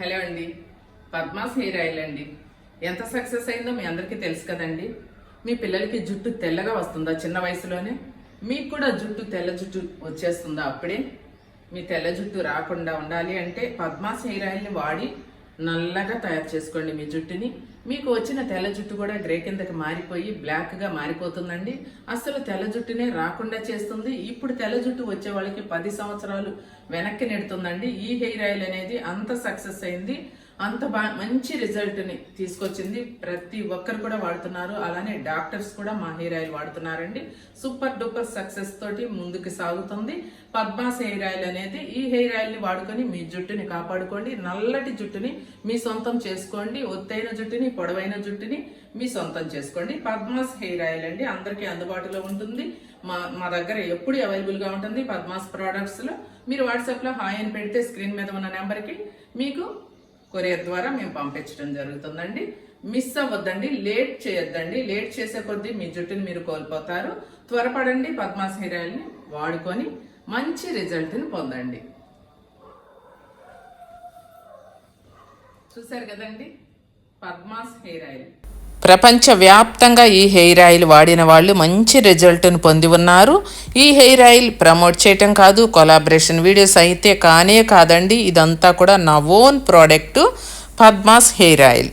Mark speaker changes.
Speaker 1: Hello అండి. Padma's hair oil అండి. ఎంత సక్సెస్ అయిందో మీ అందరికీ తెలుసు కదండి. మీ పిల్లలకి జుట్టు తెల్లగా వస్తుందా చిన్న వయసులోనే? మీకు కూడా జుట్టు తెల్ల జుట్టు వచ్చేస్తుందా అప్పుడే? మీ తెల్ల జుట్టు రాకుండా ఉండాలి అంటే పద్మాస్ హెయిర్ ఆయిల్ని వాడి నల్లగా తయారు చేసుకోండి మీ జుట్టుని. మీకు వచ్చిన తెల్ల జుట్టు కూడా గ్రే కిందకి మారిపోయి బ్లాక్గా మారిపోతుందండి. అసలు తెల్ల జుట్టునే రాకుండా చేస్తుంది. ఇప్పుడు తెల్ల జుట్టు వచ్చే వాళ్ళకి పది సంవత్సరాలు వెనక్కి నెడుతుందండి. ఈ హెయిర్ ఆయిల్ అనేది అంత సక్సెస్ అయింది. అంత బా మంచి రిజల్ట్ని తీసుకొచ్చింది. ప్రతి ఒక్కరు కూడా వాడుతున్నారు. అలానే డాక్టర్స్ కూడా మా హెయిర్ ఆయిల్ వాడుతున్నారండి. సూపర్ డూపర్ సక్సెస్ తోటి ముందుకు సాగుతుంది. పద్మాస్ హెయిర్ ఆయిల్ అనేది ఈ హెయిర్ ఆయిల్ని వాడుకొని మీ జుట్టుని కాపాడుకోండి. నల్లటి జుట్టుని మీ సొంతం చేసుకోండి. ఒత్తైన జుట్టుని పొడవైన జుట్టుని మీ సొంతం చేసుకోండి. పద్మాస్ హెయిర్ ఆయిల్ అండి. అందరికీ అందుబాటులో ఉంటుంది. మా మా దగ్గర ఎప్పుడు అవైలబుల్గా ఉంటుంది పద్మాస్ ప్రోడక్ట్స్లో. మీరు వాట్సాప్లో హాయ్ అని పెడితే స్క్రీన్ మీద ఉన్న నెంబర్కి మీకు కొరియర్ ద్వారా మేము పంపించడం జరుగుతుందండి. మిస్ అవ్వద్దండి లేట్ చేయొద్దండి. లేట్ చేసే కొద్దీ మీ జుట్టుని మీరు కోల్పోతారు. త్వరపడండి పద్మాస్ హెయిర్ ఆయిల్ని వాడుకొని మంచి రిజల్ట్ని పొందండి. చూసారు కదండి? Padma's hair oil. ప్రపంచవ్యాప్తంగా ఈ హెయిర్ ఆయిల్ వాడిన వాళ్ళు మంచి రిజల్ట్ను పొంది ఉన్నారు. ఈ హెయిర్ ఆయిల్ ప్రమోట్ చేయటం కాదు కొలాబరేషన్ వీడియోస్ అయితే కానే కాదండి. ఇదంతా కూడా నా own product Padma's hair oil.